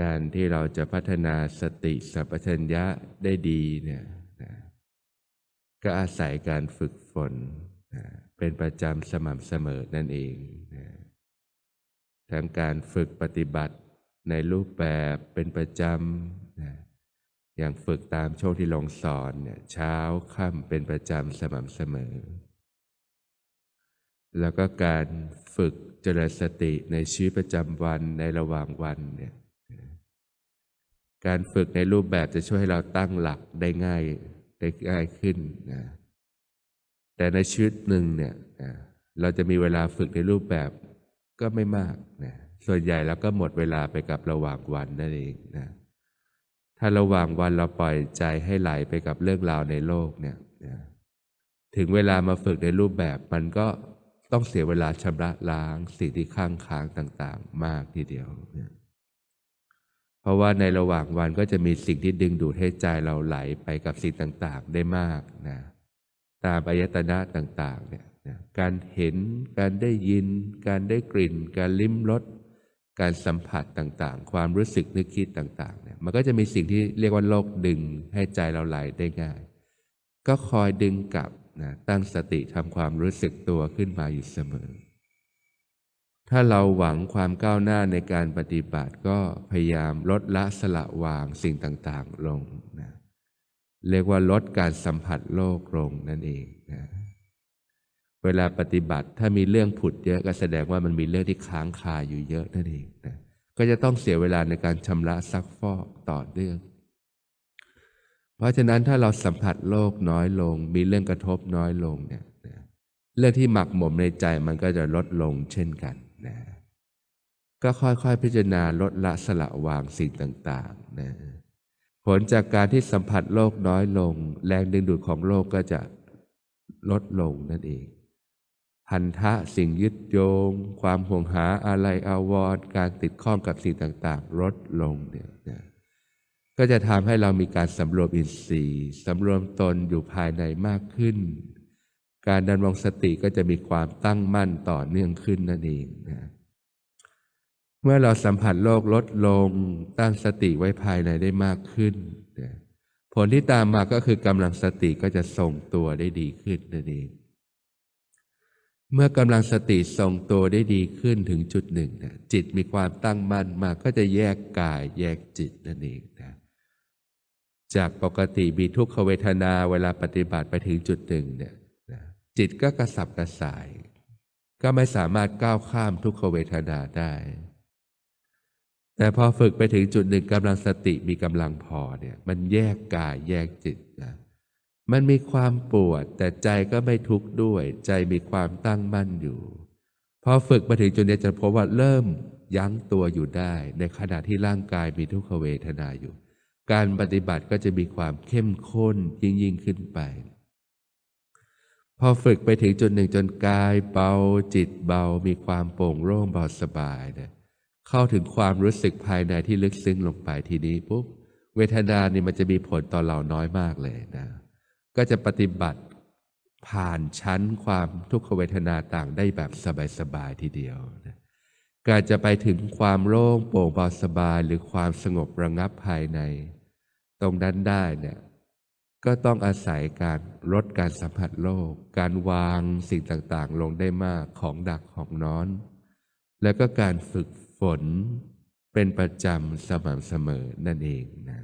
การที่เราจะพัฒนาสติสัพพัญญะได้ดีเนี่ยนะก็อาศัยการฝึกฝนนะเป็นประจำสม่ำเสมอนั่นเองนะทั้งการฝึกปฏิบัติในรูปแบบเป็นประจำนะอย่างฝึกตามโชคที่ลงสอนเนี่ยเช้าค่ำเป็นประจำสม่ำเสมอ แล้วก็การฝึกเจริญสติในชีวิตประจำวันในระหว่างวันเนี่ย การฝึกในรูปแบบจะช่วยให้เราตั้งหลักได้ง่ายได้ง่ายขึ้นนะแต่ในชีวิตหนึ่งเนี่ยนะเราจะมีเวลาฝึกในรูปแบบก็ไม่มากนะส่วนใหญ่แล้วก็หมดเวลาไปกับระหว่างวันนั่นเองนะถ้าระหว่างวันเราปล่อยใจให้ไหลไปกับเรื่องราวในโลกเนี่ยนะถึงเวลามาฝึกในรูปแบบมันก็ต้องเสียเวลาชำระล้างสิ่งที่ข้างค้างต่าง ๆ มากทีเดียวนะ ราะว่าในระหว่างวันก็จะมีสิ่งที่ดึงดูดให้ใจเราไหลไปกับสิ่งต่างๆ ได้มากนะตามอายตนะต่างๆเนี่ยนะการเห็น การได้ยิน การได้กลิ่น การลิ้มรสการสัมผัสต่างๆ ความรู้สึกนึกคิดต่างๆเนี่ยมันก็จะมีสิ่งที่เรียกว่าโลกดึงให้ใจเราไหลได้ง่าย ก็คอยดึงกลับนะตั้งสติทำความรู้สึกตัวขึ้นมาอยู่เสมอ ถ้าเราหวังความก้าวหน้าในการปฏิบัติก็พยายามลดละสละวางสิ่งต่างๆลงนะเรียกว่าลดการสัมผัสโลกลงนั่นเองนะเวลาปฏิบัติถ้ามีเรื่องผุดเยอะก็แสดงว่ามันมีเรื่องที่ค้างคาอยู่เยอะนั่นเองนะก็จะต้องเสียเวลาในการชำระซักฟอกต่อเนื่อง เพราะฉะนั้นถ้าเราสัมผัสโลกน้อยลง มีเรื่องกระทบน้อยลงเนี่ยเรื่องที่หมักหมมในใจมันก็จะลดลงเช่นกัน ก็ค่อยๆ พิจารณาลดละสละวางสิ่งต่างๆนะผลจากการที่สัมผัสโลกน้อยลง แรงดึงดูดของโลกก็จะลดลงนั่นเองพันธะสิ่งยึดโยง ความห่วงหาอะไรอาวรณ์การติดข้องกับสิ่งต่างๆ ลดลงเนี่ยนะก็จะทำให้เรามีการสำรวมอินทรีย์สำรวมตนอยู่ภายในมากขึ้น การดำรงสติก็จะมีความตั้งมั่นต่อเนื่องขึ้นนั่นเองน เมื่อเราสัมผัสโลกลดลง ตั้งสติไว้ภายในได้มากขึ้น ผลที่ตามมาก็คือกำลังสติก็จะทรงตัวได้ดีขึ้นนั่นเอง เมื่อกำลังสติทรงตัวได้ดีขึ้นถึงจุดหนึ่งนะจิตมีความตั้งมั่นมาก็จะแยกกายแยกจิตนั่นเองนะจากปกติมีทุกขเวทนาเวลาปฏิบัติไปถึงจุดหนึ่งเนี่ยนะจิตก็กระสับกระส่าย ก็ไม่สามารถก้าวข้ามทุกขเวทนาได้ แต่พอฝึกไปถึงจุดหนึ่งกำลังสติมีกำลังพอเนี่ย มันแยกกายแยกจิตนะมันมีความปวด แต่ใจก็ไม่ทุกข์ด้วย ใจมีความตั้งมั่นอยู่พอฝึกมาถึงจุดนี้จะพบว่าเริ่มยั้งตัวอยู่ได้ ในขณะที่ร่างกายมีทุกขเวทนาอยู่ การปฏิบัติก็จะมีความเข้มข้นยิ่งยิ่งขึ้นไป พอฝึกไปถึงจุดหนึ่งจนกายเบาจิตเบา มีความโปร่งโล่งเบาสบายเนี่ย เข้าถึงความรู้สึกภายในที่ลึกซึ้งลงไปทีนี้ปุ๊บเวทนานี่มันจะมีผลต่อเราน้อยมากเลยนะ ก็จะปฏิบัติผ่านชั้นความทุกขเวทนาต่างได้แบบสบายๆทีเดียวนะการจะไปถึงความโล่งโปร่งเบาสบายหรือความสงบระงับภายใน ตรงนั้นได้เนี่ยก็ต้องอาศัยการลดการสัมผัสโลก การวางสิ่งต่างๆ ลงได้มากของดักของนอน แล้วก็การฝึก ฝนเป็นประจำสม่ำเสมอนั่นเองนะ